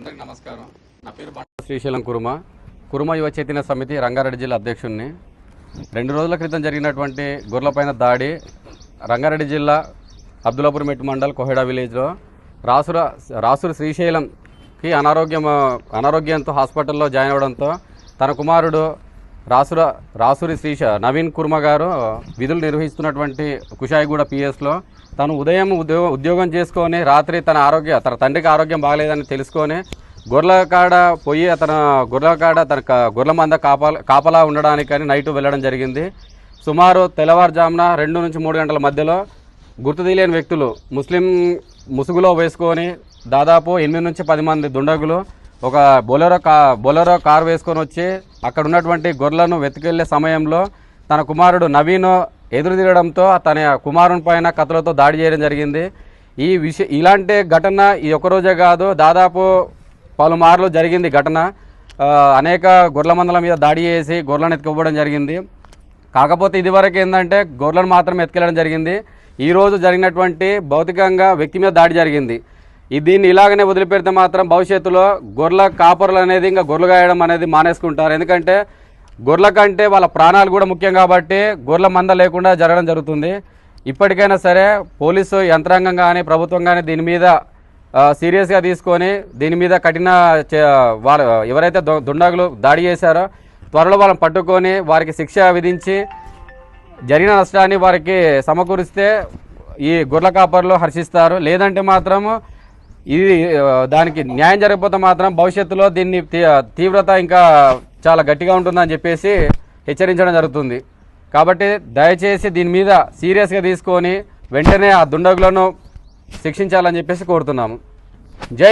అందరికి నమస్కారం. నా పేరు బండ శ్రీశైలం కురుమ. కురుమ యువ చైతన్య సమితి రంగారెడ్డి జిల్లా అధ్యక్షుడిని రెండు రోజుల క్రితం జరిగినటువంటి గొర్రెలపైన దాడి రంగారెడ్డి జిల్లా అబ్దులాపూర్ మెట్టు మండల్ కోహెడా విలేజ్లో రాసుర రాసురు శ్రీశైలంకి అనారోగ్యం అనారోగ్యంతో హాస్పిటల్లో జాయిన్ అవ్వడంతో తన కుమారుడు రాసుర రాసురి శ్రీష నవీన్ కుర్మ గారు విధులు నిర్వహిస్తున్నటువంటి కుషాయిగూడ పిఎస్లో తను ఉదయం ఉద్యో ఉద్యోగం చేసుకొని రాత్రి తన ఆరోగ్య తన తండ్రికి ఆరోగ్యం బాగలేదని తెలుసుకొని గొర్రెల కాడ పోయి అతను గొర్రెల కాడ తన గొర్రెల మంద కాపలా కాపలా ఉండడానికని నైట్ వెళ్ళడం జరిగింది. సుమారు తెల్లవారుజామున రెండు నుంచి మూడు గంటల మధ్యలో గుర్తు తెలియని వ్యక్తులు ముస్లిం ముసుగులో వేసుకొని దాదాపు ఎనిమిది నుంచి పది మంది దుండగులు ఒక బొలెరో కా బొలెరో కారు వేసుకొని వచ్చి అక్కడ ఉన్నటువంటి గొర్రెలను వెతికెళ్ళే సమయంలో తన కుమారుడు నవీన్ ఎదురు తిరగడంతో తన కుమారుని పైన కత్తులతో దాడి చేయడం జరిగింది. ఈ విషయ ఇలాంటి ఘటన ఈ ఒక్కరోజే కాదు దాదాపు పలుమార్లు జరిగింది ఘటన. అనేక గొర్రెల మందల మీద దాడి చేసి గొర్రెలను ఎత్తుకుపోవడం జరిగింది. కాకపోతే ఇదివరకు ఏంటంటే గొర్రెలను మాత్రం ఎత్తుకెళ్ళడం జరిగింది. ఈరోజు జరిగినటువంటి భౌతికంగా వ్యక్తి మీద దాడి జరిగింది. దీన్ని ఇలాగనే వదిలిపెడితే మాత్రం భవిష్యత్తులో గొర్రెల కాపర్లు అనేది ఇంకా గొర్రెలు గాయడం అనేది మానేసుకుంటారు. ఎందుకంటే గొర్రెల కంటే వాళ్ళ ప్రాణాలు కూడా ముఖ్యం కాబట్టి గొర్రెల మంద లేకుండా జరగడం జరుగుతుంది. ఇప్పటికైనా సరే పోలీసు యంత్రాంగం కానీ ప్రభుత్వం కానీ దీని మీద సీరియస్గా తీసుకొని దీని మీద కఠిన చే- వాళ్ళ ఎవరైతే దు- దుండగులు దాడి చేశారో త్వరలో వాళ్ళని పట్టుకొని వారికి శిక్ష విధించి జరిగిన నష్టాన్ని వారికి సమకూరిస్తే ఈ గొర్రెల కాపర్లు హర్షిస్తారు. లేదంటే మాత్రము ఇది దానికి న్యాయం జరగకపోతే మాత్రం భవిష్యత్తులో దీన్ని తీ- తీవ్రత ఇంకా చాలా గట్టిగా ఉంటుందని చెప్పేసి హెచ్చరించడం జరుగుతుంది. కాబట్టి దయచేసి దీని మీద సీరియస్గా తీసుకొని వెంటనే ఆ దుండగులను శిక్షించాలని చెప్పేసి కోరుతున్నాము. జై